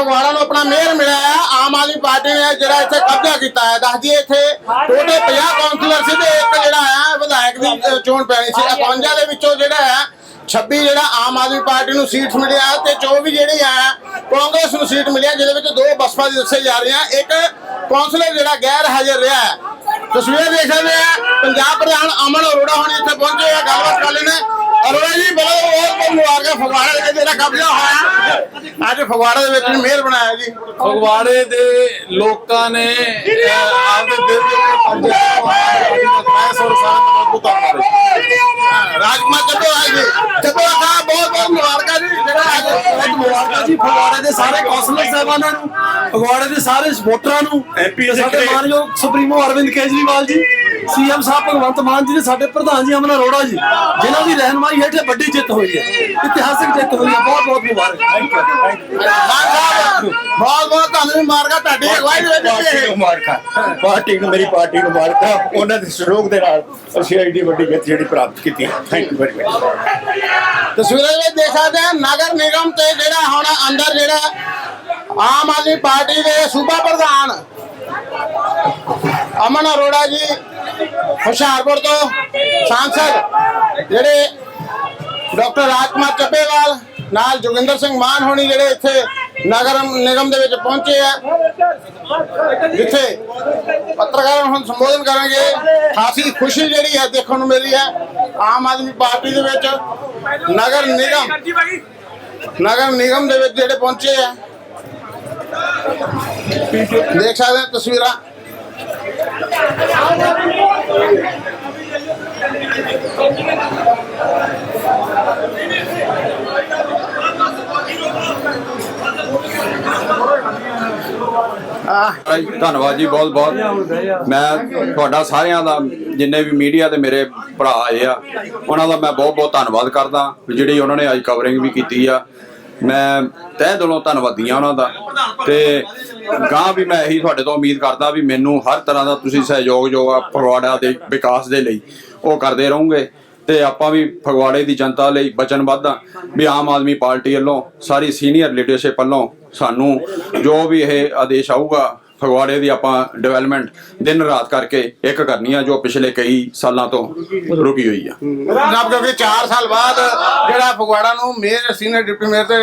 ਆਪਣਾ ਮੇਅਰ ਮਿਲਿਆ ਹੈ। ਆਮ ਆਦਮੀ ਪਾਰਟੀ ਨੇ ਜਿਹੜਾ ਇੱਥੇ ਕਬਜ਼ਾ ਕੀਤਾ ਹੈ। ਦੱਸ ਦਈਏ ਇੱਥੇ ਟੋਟਲ 50 ਕਾਉਂਸਲਰ ਸੀ ਇੱਕ ਜਿਹੜਾ ਹੈ, ਵਿਧਾਇਕ ਦੀ ਚੋਣ ਪੈਣੀ ਸੀ। 51 ਦੇ ਵਿੱਚੋਂ ਜਿਹੜਾ ਹੈ 26 ਜਿਹੜਾ ਆਮ ਆਦਮੀ ਪਾਰਟੀ ਨੂੰ ਸੀਟਸ ਮਿਲਿਆ ਤੇ 24 ਜਿਹੜੀ ਆ ਕਾਂਗਰਸ ਨੂੰ ਸੀਟ ਮਿਲਿਆ, ਜਿਹਦੇ ਵਿੱਚ ਦੋ ਬਸਪਾ ਦੀ ਦੱਸੇ ਜਾ ਰਹੀਆਂ। ਇੱਕ ਕਾਉਂਸਲਰ ਜਿਹੜਾ ਗੈਰ ਹਾਜ਼ਰ ਰਿਹਾ ਹੈ। ਤਸਵੀਰ ਦੇਖ ਸਕਦੇ ਆ। ਪੰਜਾਬ ਪ੍ਰਧਾਨ ਅਮਨ ਅਰੋੜਾ ਹੁਣ ਇੱਥੇ ਪਹੁੰਚੇ ਆ। ਗੱਲਬਾਤ ਕਰ ਲੈਣੇ ਅਰੋੜਾ ਜੀ ਬਹੁਤ ਬਹੁਤ ਮੁਬਾਰਕਾਂ ਫਗਵਾੜਾ ਦੇ ਜਿਹੜਾ ਕਬਜ਼ਾ ਹੋਇਆ। ਅੱਜ ਫਗਵਾੜਾ ਦੇ ਵਿੱਚ ਮੇਅਰ ਬਣਾਇਆ ਜੀ। ਫਗਵਾੜੇ ਦੇ ਲੋਕਾਂ ਨੇ ਆਪਦੇ ਦਿਲ ਦੇ ਉੱਪਰ ਮੈਂ ਸੌ ਸਾਲ ਤੋਂ ਬਹੁਤ ਧੰਨਵਾਦ ਹੈ। ਰਾਜਕੁਮਾਰ ਚੱਟੋ ਆਏ ਜੀ। ਚੱਟੋ ਸਾਹਿਬ ਬਹੁਤ ਬਹੁਤ ਮੁਬਾਰਕਾਂ ਜੀ। ਜਿਹੜਾ ਅੱਜ ਬਹੁਤ ਮੁਬਾਰਕਾਂ ਜੀ ਫਗਵਾੜੇ ਦੇ ਸਾਰੇ ਕੌਂਸਲਰ ਸਾਹਿਬਾਨਾਂ ਨੂੰ ਫਗਵਾੜੇ ਦੇ ਸਾਰੇ ਵੋਟਰਾਂ ਨੂੰ ਸਾਡੇ ਮਾਨਯੋਗ ਸੁਪਰੀਮੋ ਅਰਵਿੰਦ ਕੇਜਰੀਵਾਲ ਜੀ। ਸੀਐਮ ਸਾਹਿਬ ਭਗਵੰਤ ਮਾਨ ਜੀ ਨੇ ਸਾਡੇ ਪ੍ਰਧਾਨ ਜੀ ਅਮਨ ਅਰੋੜਾ ਜੀ ਜਿਨ੍ਹਾਂ ਦੀ ਰਹਿਨਮਾਈ ਹੇਠ ਵੱਡੀ ਜਿੱਤ ਹੋਈ ਹੈ ਇਤਿਹਾਸਕ ਜਿੱਤ ਹੋਈ ਹੈ ਬਹੁਤ ਬਹੁਤ ਮੁਬਾਰਕ। ਥੈਂਕ ਯੂ ਮਾਨ ਸਾਹਿਬ ਬਹੁਤ ਬਹੁਤ ਤੁਹਾਨੂੰ ਮੁਬਾਰਕਾਂ ਤੁਹਾਡੀ ਅਗਵਾਈ ਦੇ ਵਿੱਚ ਇਹ ਮੁਬਾਰਕਾਂ ਪਾਰਟੀ ਨੂੰ ਮੇਰੀ ਪਾਰਟੀ ਨੂੰ ਮੁਬਾਰਕਾਂ ਉਹਨਾਂ ਦੇ ਸਹਿਯੋਗ ਦੇ ਨਾਲ ਅਸੀਂ ਐਡੀ ਵੱਡੀ ਜਿੱਤ ਜਿਹੜੀ ਪ੍ਰਾਪਤ ਕੀਤੀ ਹੈ। ਥੈਂਕ ਯੂ ਵੈਰੀ ਮਚ ਤਸਵੀਰਾਂ ਵਿੱਚ ਦੇਖ ਸਕਦੇ ਹਾਂ ਨਗਰ ਨਿਗਮ ਤੇ ਜਿਹੜਾ ਹੁਣ ਅੰਦਰ ਜਿਹੜਾ ਆਮ ਆਦਮੀ ਪਾਰਟੀ ਦੇ ਸੂਬਾ ਪ੍ਰਧਾਨ ਅਮਨ ਅਰੋੜਾ ਜੀ ਹੁਸ਼ਿਆਰਪੁਰ ਤੋਂ ਸਾਂਸਦ ਜਿਹੜੇ ਡਾਕਟਰ ਰਾਜਕੁਮਾਰ ਚੱਬੇਵਾਲ, ਨਾਲ ਜੋਗਿੰਦਰ ਸਿੰਘ ਮਾਨ ਹੋਣੀ ਜਿਹੜੇ ਇੱਥੇ ਨਗਰ ਨਿਗਮ ਦੇ ਵਿੱਚ ਪਹੁੰਚੇ ਆ, ਜਿੱਥੇ ਪੱਤਰਕਾਰਾਂ ਨੂੰ ਸੰਬੋਧਨ ਕਰਾਂਗੇ ਖਾਸੀ ਖੁਸ਼ੀ ਜਿਹੜੀ ਹੈ ਦੇਖਣ ਨੂੰ ਮਿਲੀ ਹੈ। ਆਮ ਆਦਮੀ ਪਾਰਟੀ ਦੇ ਵਿੱਚ ਨਗਰ ਨਿਗਮ ਨਗਰ ਨਿਗਮ ਦੇ ਵਿੱਚ ਜਿਹੜੇ ਪਹੁੰਚੇ ਆ। ਦੇਖ ਸਕਦੇ ਤਸਵੀਰਾਂ। ਧੰਨਵਾਦ ਜੀ ਬਹੁਤ ਬਹੁਤ। ਮੈਂ ਤੁਹਾਡਾ ਸਾਰਿਆਂ ਦਾ, ਜਿੰਨੇ ਵੀ ਮੀਡੀਆ ਦੇ ਮੇਰੇ ਭਰਾ ਆਏ ਆ, ਉਹਨਾਂ ਦਾ ਮੈਂ ਬਹੁਤ ਬਹੁਤ ਧੰਨਵਾਦ ਕਰਦਾ, ਜਿਹੜੀ ਉਹਨਾਂ ਨੇ ਅੱਜ ਕਵਰਿੰਗ ਵੀ ਕੀਤੀ ਆ। ਮੈਂ ਤਹਿ ਦਿਲੋਂ ਧੰਨਵਾਦੀ ਆ ਉਹਨਾਂ ਦਾ। ਤੇ ਗਾਂ ਵੀ ਮੈਂ ਇਹੀ ਤੁਹਾਡੇ ਤੋਂ ਉਮੀਦ ਕਰਦਾ ਵੀ ਮੈਨੂੰ ਹਰ ਤਰ੍ਹਾਂ ਦਾ ਤੁਸੀਂ ਸਹਿਯੋਗ ਜੋ ਆ ਫਗਵਾੜਾ ਦੇ ਵਿਕਾਸ ਦੇ ਲਈ ਉਹ ਕਰਦੇ ਰਹੋਗੇ। ਤੇ ਆਪਾਂ ਵੀ ਫਗਵਾੜੇ ਦੀ ਜਨਤਾ ਲਈ ਵਚਨਬੱਧ ਆ ਵੀ ਆਮ ਆਦਮੀ ਪਾਰਟੀ ਵੱਲੋਂ ਸਾਰੀ ਸੀਨੀਅਰ ਲੀਡਰਸ਼ਿਪ ਵੱਲੋਂ ਸਾਨੂੰ ਜੋ ਵੀ ਇਹ ਆਦੇਸ਼ ਆਊਗਾ ਫਗਵਾੜੇ ਦੀ ਆਪਾਂ ਡਿਵੈਲਪਮੈਂਟ ਦਿਨ ਰਾਤ ਕਰਕੇ ਇੱਕ ਕਰਨੀ ਆ ਜੋ ਪਿਛਲੇ ਕਈ ਸਾਲਾਂ ਤੋਂ ਰੁਕੀ ਹੋਈ ਆ। ਜਨਾਬ ਕਿਉਂਕਿ 4 ਸਾਲ ਬਾਅਦ ਜਿਹੜਾ ਫਗਵਾੜਾ ਨੂੰ ਮੇਅਰ ਸੀਨੀਅਰ ਡਿਪਟੀ ਮੇਅਰ ਤੇ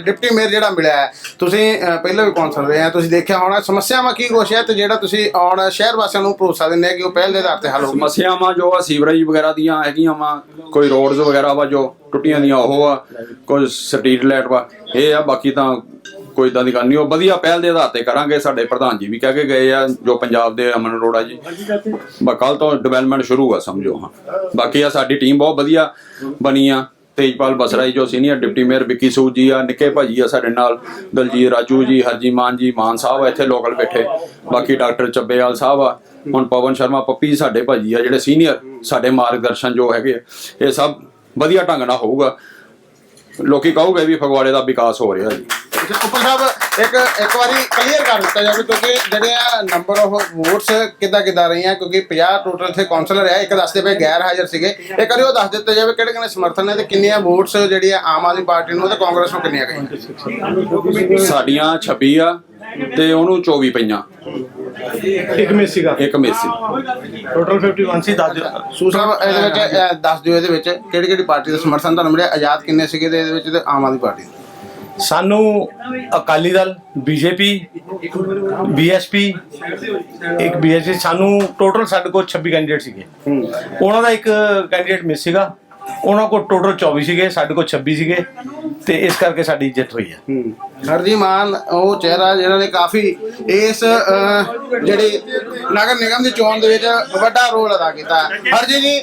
ਡਿਪਟੀ ਮੇਅਰ ਜਿਹੜਾ ਮਿਲਿਆ ਹੈ ਤੁਸੀਂ ਪਹਿਲਾਂ ਵੀ ਕੌਂਸਲ ਰਹੇ ਆ ਤੁਸੀਂ ਦੇਖਿਆ ਹੋਣਾ ਸਮੱਸਿਆਵਾਂ ਕੀ ਕੁਛ ਹੈ ਤੇ ਜਿਹੜਾ ਤੁਸੀਂ ਆਉਣ ਸ਼ਹਿਰ ਵਾਸੀਆਂ ਨੂੰ ਭਰੋਸਾ ਦਿੰਦੇ ਆ ਕਿ ਉਹ ਪਹਿਲ ਦੇ ਆਧਾਰ ਤੇ ਹੱਲ ਹੋਊਗੀ? ਸਮੱਸਿਆਵਾਂ ਜੋ ਆ ਸੀਵਰੇਜ ਵਗੈਰਾ ਦੀਆਂ ਹੈਗੀਆਂ ਵਾ ਕੋਈ ਰੋਡਸ ਵਗੈਰਾ ਵਾ ਜੋ ਟੁੱਟੀਆਂ ਦੀਆਂ ਉਹ ਆ ਕੋਈ ਸਟਰੀਟ ਲਾਈਟ ਵਾ ਇਹ ਆ ਬਾਕੀ ਤਾਂ ਕੋਈ ਇਦਾਂ ਦੀ ਗੱਲ ਨਹੀਂ ਉਹ ਵਧੀਆ ਪਹਿਲ ਦੇ ਆਧਾਰ ਤੇ ਕਰਾਂਗੇ ਸਾਡੇ ਪ੍ਰਧਾਨ ਜੀ ਵੀ ਕਹਿ ਕੇ ਗਏ ਆ ਜੋ ਪੰਜਾਬ ਦੇ ਅਮਨ ਅਰੋੜਾ ਜੀ। ਕੱਲ ਤੋਂ ਡਿਵੈਲਪਮੈਂਟ ਸ਼ੁਰੂ ਆ ਸਮਝੋ ਹਾਂ। ਬਾਕੀ ਆ ਸਾਡੀ ਟੀਮ ਬਹੁਤ ਵਧੀਆ ਬਣੀ ਆ ਤੇਜਪਾਲ ਬਸਰਾ ਜੀ ਜੋ senior deputy mayor Vicky Sood ji ਆ ਨਿੱਕੇ ਭਾਜੀ ਆ ਸਾਡੇ ਨਾਲ ਦਲਜੀਤ ਰਾਜੂ ਜੀ ਹਰਜੀ ਮਾਨ ਜੀ ਮਾਨ ਸਾਹਿਬ ਆ ਇੱਥੇ ਲੋਕਲ ਬੈਠੇ। ਬਾਕੀ ਡਾਕਟਰ ਚੱਬੇਵਾਲ ਸਾਹਿਬ ਆ ਹੁਣ ਪਵਨ ਸ਼ਰਮਾ ਪੱਪੀ ਸਾਡੇ ਭਾਜੀ ਆ ਜਿਹੜੇ ਸੀਨੀਅਰ ਸਾਡੇ ਮਾਰਗਦਰਸ਼ਨ ਜੋ ਹੈਗੇ ਆ, ਇਹ ਸਭ ਵਧੀਆ ਢੰਗ ਨਾਲ ਹੋਊਗਾ। ਲੋਕੀ ਕਹੋਗੇ ਵੀ ਫਗਵਾੜੇ ਦਾ ਵਿਕਾਸ ਹੋ ਰਿਹਾ ਜੀ। ਉੱਪਰ ਸਾਹਿਬ ਇੱਕ ਇੱਕ ਵਾਰੀ ਕਲੀਅਰ ਕਰ ਦਿੱਤਾ ਜਾਵੇ ਕਿਉਂਕਿ ਜਿਹੜੇ ਆ ਨੰਬਰ ਆਫ ਵੋਟਸ ਕਿੱਦਾਂ ਕਿੱਦਾਂ ਰਹੀਆਂ ਕਿਉਂਕਿ 50 ਟੋਟਲ ਇੱਥੇ ਕੌਂਸਲਰ ਹੈ ਇੱਕ ਦੱਸਦੇ ਪਏ ਗੈਰ ਹਾਜ਼ਰ ਸੀਗੇ। ਇੱਕ ਵਾਰੀ ਉਹ ਦੱਸ ਦਿੱਤਾ ਜਾਵੇ ਕਿਹੜੇ ਕਿਹੜੇ ਸਮਰਥਨ ਨੇ ਤੇ ਕਿੰਨੀਆਂ ਵੋਟਸ ਜਿਹੜੀਆਂ ਆਮ ਆਦਮੀ ਪਾਰਟੀ ਨੂੰ ਤੇ ਕਾਂਗਰਸ ਨੂੰ ਕਿੰਨੀਆਂ ਗਈਆਂ। ਸਾਡੀਆਂ 26 ਆ ਤੇ ਉਹਨੂੰ 24 ਪਈਆਂ। ਇੱਕ ਮਿਸ ਸੀਗਾ। ਇੱਕ ਮੇਸੀ ਟੋਟਲ 51 ਸੀ ਦੱਸ ਦਿਓ ਸੂ ਸਾਹਿਬ ਇਹਦੇ ਵਿੱਚ ਦੱਸ ਦਿਓ ਇਹਦੇ ਵਿੱਚ ਕਿਹੜੀ ਕਿਹੜੀ ਪਾਰਟੀ ਦਾ ਸਮਰਥਨ ਤੁਹਾਨੂੰ ਮਿਲਿਆ? ਆਜ਼ਾਦ ਕਿੰਨੇ ਸੀਗੇ ਤੇ ਇਹਦੇ ਵਿੱਚ ਤੇ ਆਮ ਆਦਮੀ ਪਾਰਟੀ ਸਾਨੂੰ ਅਕਾਲੀ ਦਲ ਬੀਜੇਪੀ ਬੀਐਸਪੀ ਇੱਕ ਬੀਐਸਪੀ ਸਾਨੂੰ ਟੋਟਲ ਸਾਡੇ ਕੋਲ 26 ਕੈਂਡੀਡੇਟ ਸੀਗੇ। ਉਹਨਾਂ ਦਾ ਇੱਕ ਕੈਂਡੀਡੇਟ ਮਿਸ ਸੀਗਾ। ਉਹਨਾਂ ਕੋਲ ਟੋਟਲ 24 ਸੀਗੇ ਸਾਡੇ ਕੋਲ 26 ਸੀਗੇ ਤੇ ਇਸ ਕਰਕੇ ਸਾਡੀ ਜਿੱਤ ਹੋਈ ਹੈ। ਹਰਜੀ ਮਾਨ ਉਹ ਚਿਹਰਾ ਜਿਹੜਾ ਨੇ ਕਾਫੀ ਇਸ ਜਿਹੜੀ ਨਗਰ ਨਿਗਮ ਦੀ ਚੋਣ ਦੇ ਵਿੱਚ ਵੱਡਾ ਰੋਲ ਅਦਾ ਕੀਤਾ। ਹਰਜੀ ਜੀ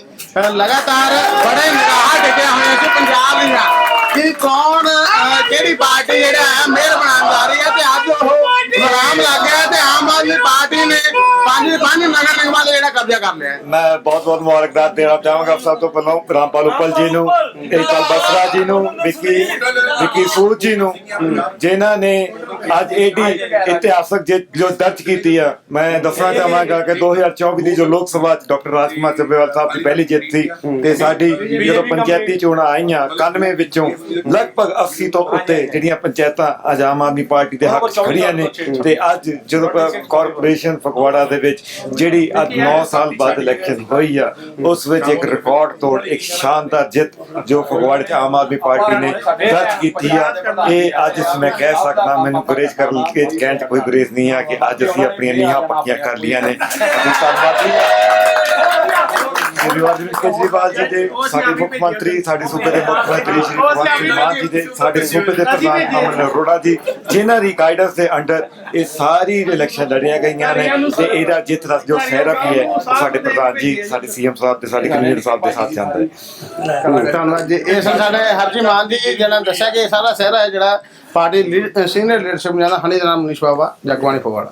ਲਗਾਤਾਰ ਬੜੇ ਨਿਗਾਹ ਟਿਕਿਆ ਹੋਏ ਸੀ ਪੰਜਾਬ ਦੀਆਂ। ਕਿ ਕੌਣ ਅਹ, ਕਿਹੜੀ ਪਾਰਟੀ ਜਿਹੜਾ ਹੈ ਮੇਅਰ ਬਣਾਉਣ ਜਾ ਰਹੀ ਹੈ ਤੇ ਅੱਜ ਉਹ ਨਾਮ ਲੱਗ ਗਿਆ ਤੇ ਆਮ ਆਦਮੀ ਆਦਮੀ ਪਾਰਟੀ ਨੇ ਪੰਜ ਪੰਜ ਨਗਰ ਨਿਗਮਾਂ ਦਾ ਜਿਹੜਾ ਕਬਜ਼ਾ ਕਰ ਲਿਆ। ਹੈ ਮੈਂ ਬਹੁਤ ਬਹੁਤ ਮੁਬਾਰਕਬਾਦ ਦੇਣਾ ਚਾਹਾਂਗਾ ਸਭ ਤੋਂ ਪਹਿਲਾਂ ਰਾਮਪਾਲ ਉਪਲ ਜੀ ਨੂੰ ਏਕਲ ਬਸਰਾ ਜੀ ਨੂੰ ਵਿੱਕੀ ਵਿੱਕੀ ਸੂਦ ਜੀ ਨੂੰ ਜਿਨ੍ਹਾਂ ਨੇ ਅੱਜ ਏਡੀ ਇਤਿਹਾਸਕ ਜਿੱਤ ਜੋ ਦਰਜ ਕੀਤੀ ਆ ਮੈਂ ਦੱਸਣਾ ਚਾਹਾਂਗਾ ਕਿ 2024 ਦੀ ਜੋ ਲੋਕ ਸਭਾ ਚ ਡਾਕਟਰ ਰਾਜਕੁਮਾਰ ਚੱਬੇਵਾਲ ਸਾਹਿਬ ਦੀ ਪਹਿਲੀ ਜਿੱਤ ਸੀ ਤੇ ਸਾਡੀ ਜਦੋਂ ਪੰਚਾਇਤੀ ਚੋਣਾਂ ਆਈਆਂ 91 ਵਿੱਚੋਂ ਲਗਭਗ 80 ਤੋਂ ਉੱਤੇ ਜਿਹੜੀਆਂ ਪੰਚਾਇਤਾਂ ਅੱਜ ਆਮ ਆਦਮੀ ਪਾਰਟੀ ਦੇ ਹੱਕ ਖੜੀਆਂ ਨੇ ਤੇ ਅੱਜ ਜਦੋਂ ਕਾਰਪੋਰੇਸ਼ਨ ਫਗਵਾੜਾ ਦੇ ਵਿੱਚ ਜਿਹੜੀ ਅੱਜ 9 ਸਾਲ ਬਾਅਦ ਇਲੈਕਸ਼ਨ ਹੋਈ ਆ ਉਸ ਵਿੱਚ ਇੱਕ ਰਿਕਾਰਡ ਤੋੜ ਇੱਕ ਸ਼ਾਨਦਾਰ ਜਿੱਤ ਜੋ ਫਗਵਾੜੇ 'ਚ ਆਮ ਆਦਮੀ ਪਾਰਟੀ ਨੇ ਦਰਜ ਕੀਤੀ ਆ। ਇਹ ਅੱਜ ਇਸ ਮੈਂ ਕਹਿ ਸਕਦਾ ਮੈਨੂੰ ਗੁਰੇਜ਼ ਕਰਨ ਕੇ ਕਹਿਣ 'ਚ ਕੋਈ ਗੁਰੇਜ਼ ਨਹੀਂ ਆ ਕਿ ਅੱਜ ਅਸੀਂ ਆਪਣੀਆਂ ਨੀਹਾਂ ਪੱਕੀਆਂ ਕਰ ਲੀਆਂ ਨੇ। ਅਸੀਂ ਧੰਨਵਾਦੀ ਸ਼੍ਰੀ ਅਰਵਿੰਦ ਕੇਜਰੀਵਾਲ ਜੀ ਦੇ ਸਾਡੇ ਮੁੱਖ ਮੰਤਰੀ ਸਾਡੇ ਸੂਬੇ ਦੇ ਮੁੱਖ ਮੰਤਰੀ ਸ਼੍ਰੀ ਭਗਵੰਤ ਸਿੰਘ ਮਾਨ ਜੀ ਦੇ ਸਾਡੇ ਸੂਬੇ ਦੇ ਪ੍ਰਧਾਨ ਅਮਨ ਅਰੋੜਾ ਜੀ ਜਿਨ੍ਹਾਂ ਦੀ ਗਾਈਡੈਂਸ ਦੇ ਅੰਡਰ ਇਹ ਸਾਰੀ ਇਲੈਕਸ਼ਨ ਲੜੀਆਂ ਗਈਆਂ ਨੇ ਤੇ ਇਹਦਾ ਜਿੱਤ ਦਾ ਜੋ ਸਹਿਰਾ ਵੀ ਹੈ ਸਾਡੇ ਪ੍ਰਧਾਨ ਜੀ ਸਾਡੇ ਸੀਐਮ ਸਾਹਿਬ ਤੇ ਸਾਡੇ ਕਨਵੀਨਰ ਸਾਹਿਬ ਦੇ ਸਾਥ ਜਾਂਦਾ ਹੈ ਧੰਨਵਾਦ ਜੀ। ਇਹ ਸਾਡੇ ਹਰਜੀ ਮਾਨ ਜੀ ਜਿਹਨਾਂ ਨੇ ਦੱਸਿਆ ਕਿ ਇਹ ਸਾਰਾ ਸਹਿਰਾ ਹੈ ਜਿਹੜਾ ਪਾਰਟੀ ਸੀਨੀਅਰ ਲੀਡਰਸ਼ਿਪ ਜਿਹੜਾ ਹਨੀ ਜਨਾਬ ਮਨੀਸ਼ ਬਾਬਾ ਜਗਬਾਣੀ ਫਗਵਾੜਾ